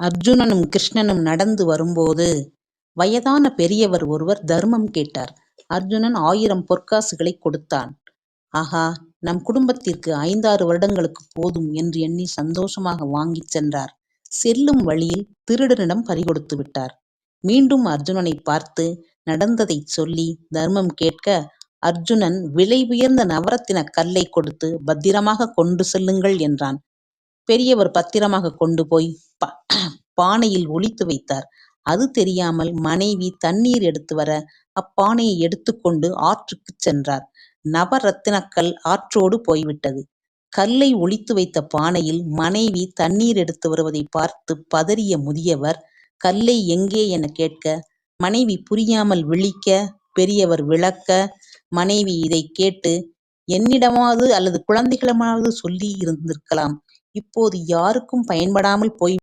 அர்ஜுனனும் கிருஷ்ணனும் நடந்து வரும்போது வயதான பெரியவர் ஒருவர் தர்மம் கேட்டார். அர்ஜுனன் ஆயிரம் பொற்காசுகளை கொடுத்தான். ஆகா நம் குடும்பத்திற்கு ஐந்தாறு வருடங்களுக்கு போதும் என்று எண்ணி சந்தோஷமாக வாங்கிச் சென்றார். செல்லும் வழியில் திருடனிடம் பறிகொடுத்து விட்டார். மீண்டும் அர்ஜுனனை பார்த்து நடந்ததை சொல்லி தர்மம் கேட்க அர்ஜுனன் விலை உயர்ந்த நவரத்தின கல்லை கொடுத்து பத்திரமாக கொண்டு செல்லுங்கள் என்றான். பெரியவர் பத்திரமாக கொண்டு போய் பானையில் ஒளித்து வைத்தார். அது தெரியாமல் மனைவி தண்ணீர் எடுத்து வர அப்பானையை எடுத்துக்கொண்டு ஆற்றுக்குச் சென்றார். நவரத்தினக்கல் ஆற்றோடு போய்விட்டது. கல்லை ஒளித்து வைத்த பானையில் மனைவி தண்ணீர் எடுத்து வருவதை பார்த்து பதறிய முதியவர் கல்லை எங்கே? என கேட்க மனைவி புரியாமல் விழிக்க பெரியவர் விளக்க. மனைவி இதை கேட்டு என்னிடமாவது அல்லது குழந்தைகளிடமாவது சொல்லி இருந்திருக்கலாம். இப்போது யாருக்கும் பயன்படாமல் போய்